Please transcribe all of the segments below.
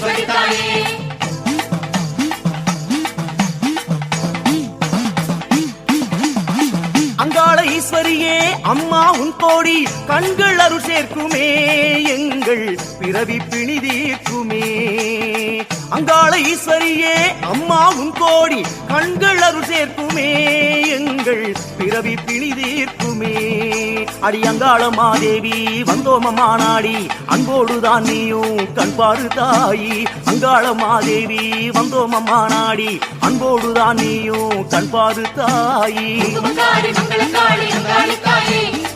ஈஸ்வரி தாயே அங்காள ஈஸ்வரியே அம்மா உன் கோடி கண்கள் அருள் சேர்க்குமே எங்கள் பிறவி பிணி தீர்க்குமே. அங்காள ஈஸ்வரியே அம்மாவும் கோடி கண்கள் அருள் சேர்க்குமே எங்கள் பிறவி பிணி தீர்க்குமே. அடி அங்காள மாதேவி வந்தோம மாநாடி அன்போடுதான் நீயும் கண்பாரு தாயி. அங்காள மாதேவி வந்தோம மாநாடி அன்போடுதான் நீயும் கண்பாரு தாயி.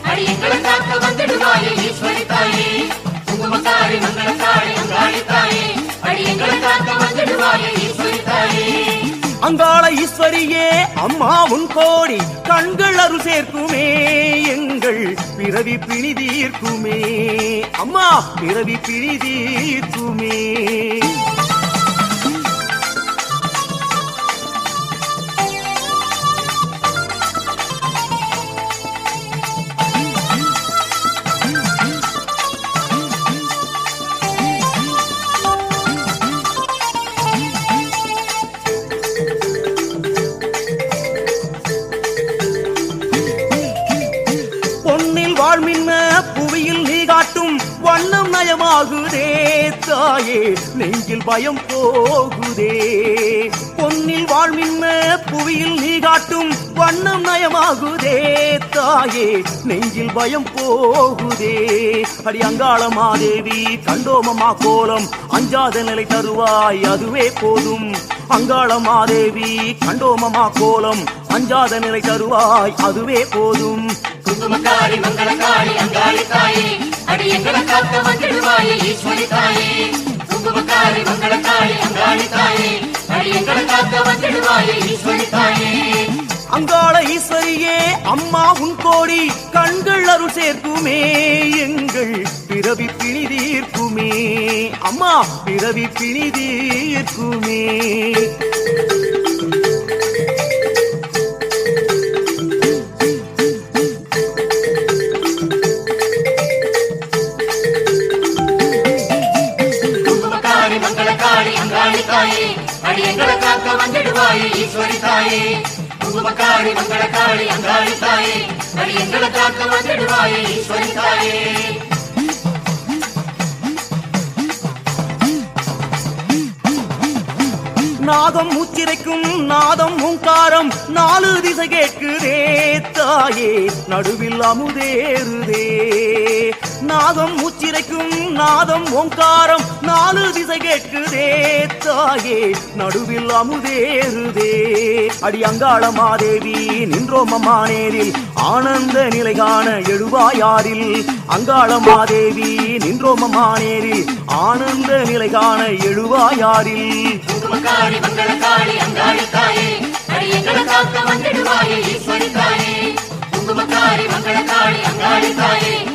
அடி எங்களை காக்க வந்துடுவாயே ஈஸ்வரி தாயே. குங்குமக்காரி மங்களக்காளி அங்காளி அம்மா உன் கோடி கண்கள் அரு சேர்க்குமே எங்கள் பிறவி பிணி தீர்க்குமே. அம்மா பிறவி பிணி தீர்க்குமே. தாயே நெஞ்சில் பயம் போகுதே. பொன்னில் வாழ்மின்ன புவியில் நீ காட்டும் வண்ணம் நயமாகுதே. தாயே நெஞ்சில் பயம் போகுதே. அடி அங்காள மாதேவி கண்டோமமா கோலம் அஞ்சாத நிலை தருவாய் அதுவே போதும். அங்காள மாதேவி கண்டோமமா கோலம் அஞ்சாத நிலை தருவாய் அதுவே போதும். குங்குமக்காரி மங்களக்காரி அங்காளி தாயே அடி எங்களை காக்க வந்துடுவாயே ஈஸ்வரி தாயே குங்குமக்காரி மங்களக்காரி அங்காளி தாயே அடி எங்களை காக்க வந்துடுவாயே ஈஸ்வரி தாயே அங்காள ஈஸ்வரியே அம்மா உன் கோடி கண்கள் அருள் சேர்க்குமே. எங்கள் பிறவி பிணி தீர்க்குமே. அம்மா பிறவி பிணி தாயே அடி எங்களை காக்க வந்துடுவாயே ஈஸ்வரி தாயே. குங்குமக்காளி மங்கள காளி அங்காளி தாயே. அடி எங்களை காக்க வந்துடுவாயே ஈஸ்வரி தாயே. நாதம் உச்சிரைக்கும் நாதம் உங்காரம் நாலு திசை கேட்குதே தாயே. நடுவில் அமுதேறுதே. நாதம் மூச்சிரைக்கும் நாதம் ஓங்காரம் நாலு திசை கேட்குதே தாயே. நடுவில் அமுதேறுதே. அடி அங்காள மாதேவி நின்றோமம்மா நேரில் ஆனந்த நிலை காண எழுவாயாரில். அங்காள மாதேவி நின்றோமம்மா நேரில் ஆனந்த நிலை காண எழுவாயாரில். குங்குமக்காரி மங்களக்காளி அங்காளி தாயே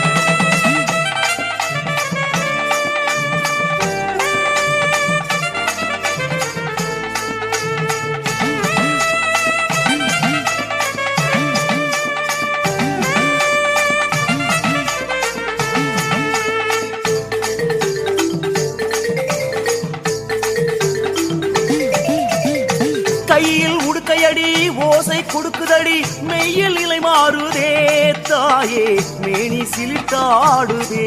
கையில் உடு உடுக்கையடி ஓசை கொடுக்குதடி மெய்யில் நிலை மாறுதே தாயே மேனி சிலிட்டாடுதே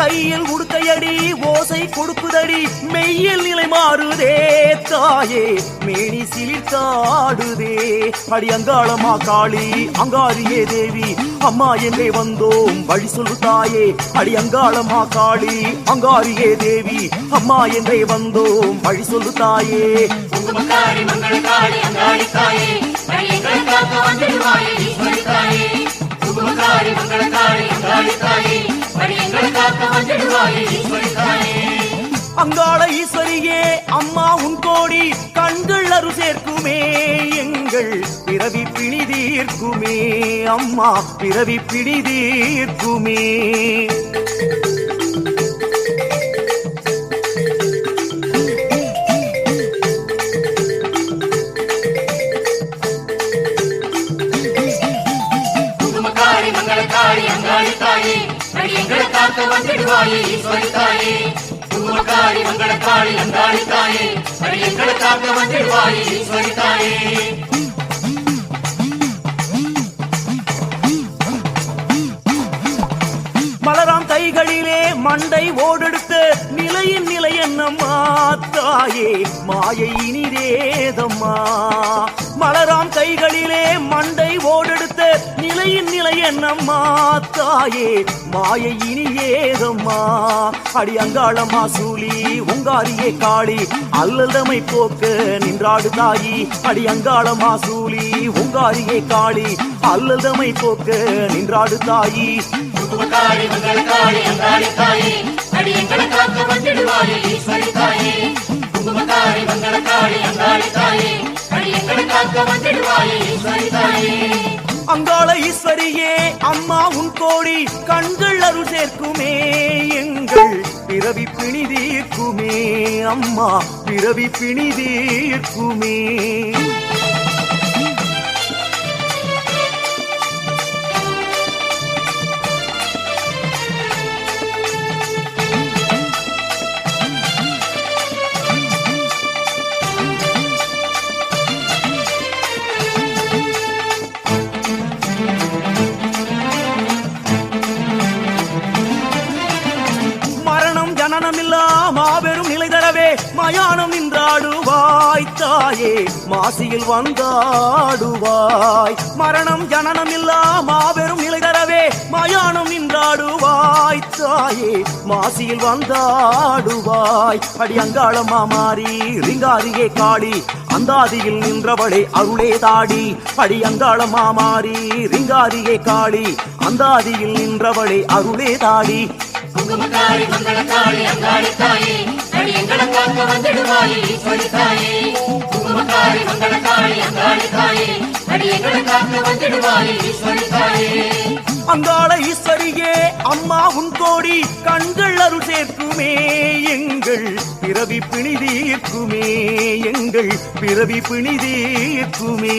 கையில் உடுக்கையடி ஓசை கொடுக்குதடி மெய்யில் நிலை மாறுதே தாயே மேனி சிலிட்டாடுதே அடி அங்காளமா காளி அங்காரியே தேவி அம்மா என்றே வந்தோம் வழி சொல்லு தாயே. அடி அங்காளமா காளி அங்காரியே தேவி அம்மா என்றே வந்தோம் வழி சொல்லு தாயே. குங்குமக்காரி மங்களக்காளி அங்காளி தாயே அடி காக்க வந்துடுவாயே ஈஸ்வரி தாயே. குங்குமக்காரி மங்களக்காளி அங்காளி தாயே காக்க ஈஸ்வரி தாயே. அங்காள ஈஸ்வரியே அம்மா உன் கோடி கண்கள் அரு சேர்க்குமே எங்கள் பிறவி பிணிதி தீர்க்குமே அம்மா பிறவி பிடி மங்களக்காரி அங்காளி தாயே அடி எங்களை காக்க வந்துடுவாயே ஈஸ்வரி தாயே. குங்குமக்காரி அங்காளி தாயே எங்களை காக்க வந்துடுவாயே ஈஸ்வரி தாயே. மலராம் கைகளிலே மண்டை ஓடெடுத்த நிலையின் நிலை என்னம்மா? தாயே மாயை இனிதேதம்மா. மலராம் கைகளிலே மண்டை ஓடெடுத்த நிலையின் நிலை என்னம்மா தாயே. மாயை இனியேதம்மா அடி அங்காளம்மா சூலி உங்காரியே காளி அல்லதமை போக்க நின்றாடு தாயி. அடி அங்காளம்மா சூலி உங்காரியே காளி அல்லதமை போக்க நின்றாடு தாயி. குங்குமக்காரி மங்களக்காரி அங்காளி அடி காக்க வந்துடுவாயே ஈஸ்வரி தாயே குங்குமக்காரி மங்களக்காரி அங்காளி தாயே அடி காக்க ஈஸ்வரி தாயே அங்காள ஈஸ்வரியே அம்மா உன் கோடி கண்கள் அருள் சேர்க்குமே. எங்கள் பிறவி பிணி தீர்க்குமே அம்மா பிறவி பிணி தாயே மாசியில் வந்தாடுவாய். மரணம் ஜனனம் இல்லா மாபெரும் நிலை தரவே மயானம் நின்றாடுவாய். தாயே மாசியில் வந்தாடுவாய். அடி அங்காளம்மா மாறி ரிங்காரியே காளி அந்தாதியில் நின்றவளே அருளே தாடி. அடி அங்காளம்மா மாறி ரிங்காரியே காளி அந்தாதியில் நின்றவளே அருளே தாடி. குங்குமக்காரி மங்களக்காரி அங்காளி தாயே அடி எங்களை காக்க வந்துடுவாயே ஈஸ்வரி தாயே குங்குமக்காரி அங்காளி தாயே காக்க ஈஸ்வரி தாயே அங்காள ஈஸ்வரியே அம்மா உன் கோடி கண்கள் அருள் சேர்க்குமே எங்கள் பிறவி பிணி தீர்க்குமே எங்கள் பிறவி பிணி தீர்க்குமே.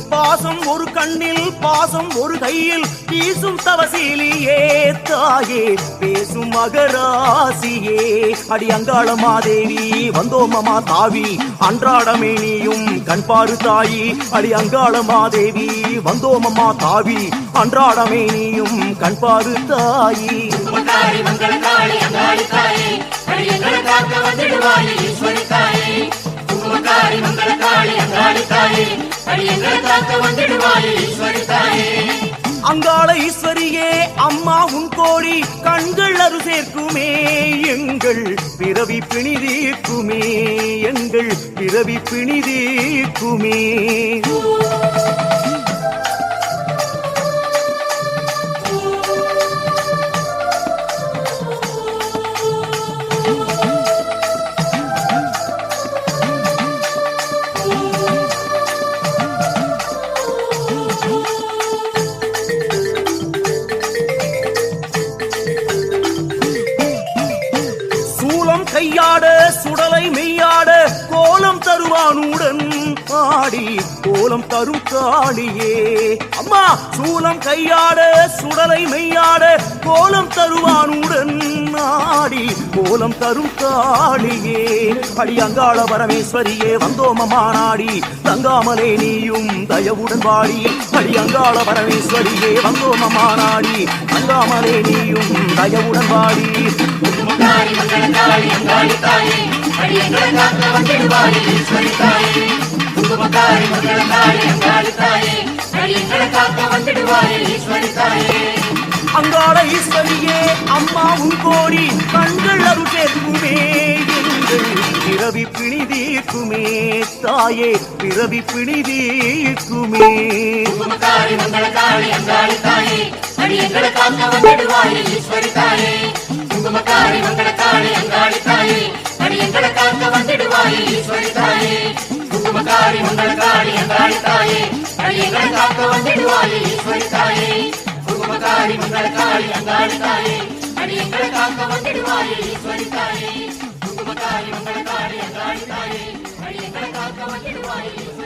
பாசம் ஒரு கண்ணில் பாசம் ஒரு கையில். வீசும் தவசீலியே தாயே பேசும் மகராசியே. அடி அங்காள மாதேவி வந்தோமமா தாவி. அன்றாடமே நீயும் கண்பாரு தாயி. அடி அங்காள மாதேவி வந்தோமமா தாவி. அன்றாடமே நீயும் கண்பாரு தாயி. குங்குமக்காரி அங்காளி தாயே அடி எங்களை காக்க வந்துடுவாயே ஈஸ்வரி தாயே குங்குமக்காரி மங்களக்காரி அங்காளி தாயே அடி எங்களை காக்க வந்துடுவாயே ஈஸ்வரி தாயே அங்காள ஈஸ்வரியே அம்மா உன் கோடி கண்கள் அரு சேர்க்குமே. எங்கள் பிறவி பிணி தீர்க்குமே எங்கள் பிறவி பிணி ஆடி கோலம் தரும் காளியே. அம்மா சூலம் கையாட சுடலை மெய்யாட கோலம் தருவானுடன் ஆடி கோலம் தரும் காளியே. அடியங்காள பரமேஸ்வரியே வந்தோமமா நாடி தங்காமலே நீயும் தயவுடன் வாடி அடியங்காள பரமேஸ்வரியே வந்தோமமா நாடி தங்காமலே நீயும் தயவுடன் வாடி குங்குமக்காரி மங்களக்காளி அங்காளி தாயே அடி காக்க வந்திடுவாயே ஈஸ்வரி தாயே குங்குமக்காரி மங்களக்காளி அங்காளி தாயே அடி எங்களை காக்க வந்திடுவாயே ஈஸ்வரி தாயே அங்காள ஈஸ்வரியே அம்மா உன் கோடி கண்கள் அருள் எங்கள் பிறவி பிணிதீர்க்குமே தாயே பிறவி பிணிதீர்க்குமே குங்குமக்காரி மங்களக்காளி அங்காளி தாயே அடி எங்களை காக்க வந்திடுவாயே ஈஸ்வரி தாயே குங்குமக்காரி மங்களக்காளி அங்காளி தாயே அடி எங்களை காக்க வந்திடுவாயே குங்குமக்காரி மங்களக்காளி அங்காளி தாயே அடி காக்க வந்திடுவாயே ஈஸ்வரி தாயே குங்குமக்காரி மங்களக்காளி அங்காளி தாயே அடி காக்க வந்திடுவாயே ஈஸ்வரி தாயே குங்குமக்காரி மங்களக்காளி அங்காளி தாயே அடி காக்க வந்திடுவாயே